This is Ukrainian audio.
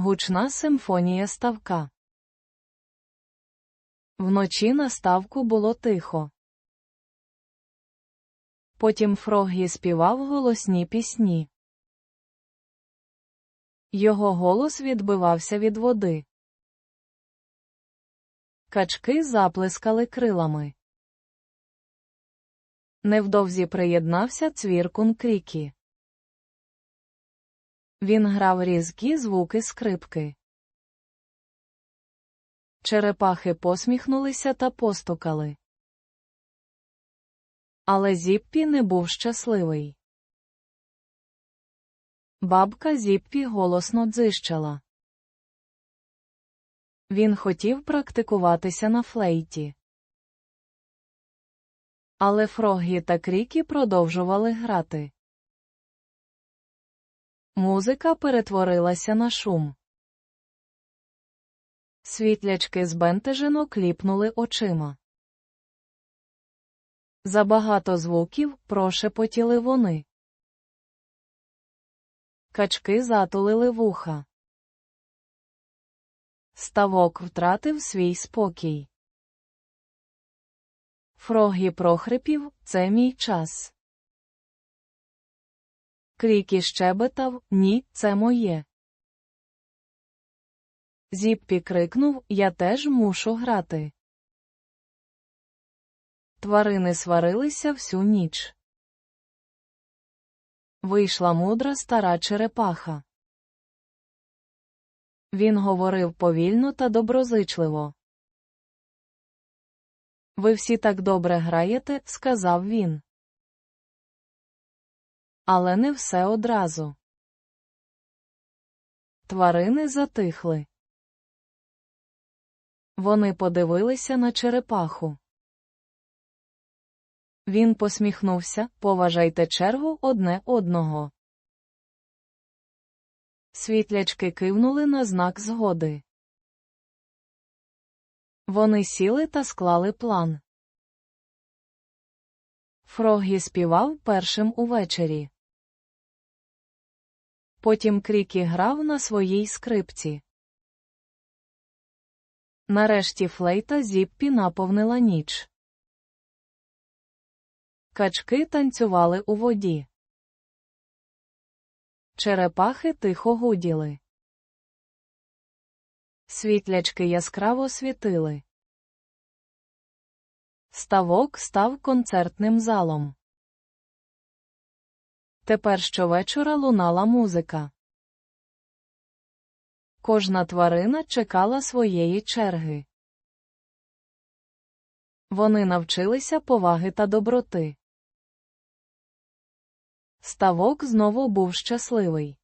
Гучна симфонія ставка. Вночі на ставку було тихо. Потім Фрогі співав голосні пісні. Його голос відбивався від води. Качки заплескали крилами. Невдовзі приєднався цвіркун крікі. Він грав різкі звуки скрипки. Черепахи посміхнулися та постукали. Але Зіппі не був щасливий. Бабка Зіппі голосно дзищала. Він хотів практикуватися на флейті. Але Фрогі та Крікі продовжували грати. Музика перетворилася на шум. Світлячки збентежено кліпнули очима. Забагато звуків прошепотіли вони. Качки затулили вуха. Ставок втратив свій спокій. Фрогі прохрипів це мій час. Крікі щебетав Ні, це моє. Зіппі крикнув Я теж мушу грати. Тварини сварилися всю ніч. Вийшла мудра стара черепаха. Він говорив повільно та доброзичливо. Ви всі так добре граєте, сказав він. Але не все одразу. Тварини затихли. Вони подивилися на черепаху. Він посміхнувся Поважайте чергу одне одного. Світлячки кивнули на знак згоди. Вони сіли та склали план. Фрогі співав першим увечері. Потім Крікі грав на своїй скрипці. Нарешті флейта Зіппі наповнила ніч. Качки танцювали у воді. Черепахи тихо гуділи. Світлячки яскраво світили. Ставок став концертним залом. Тепер щовечора лунала музика. Кожна тварина чекала своєї черги. Вони навчилися поваги та доброти. Ставок знову був щасливий.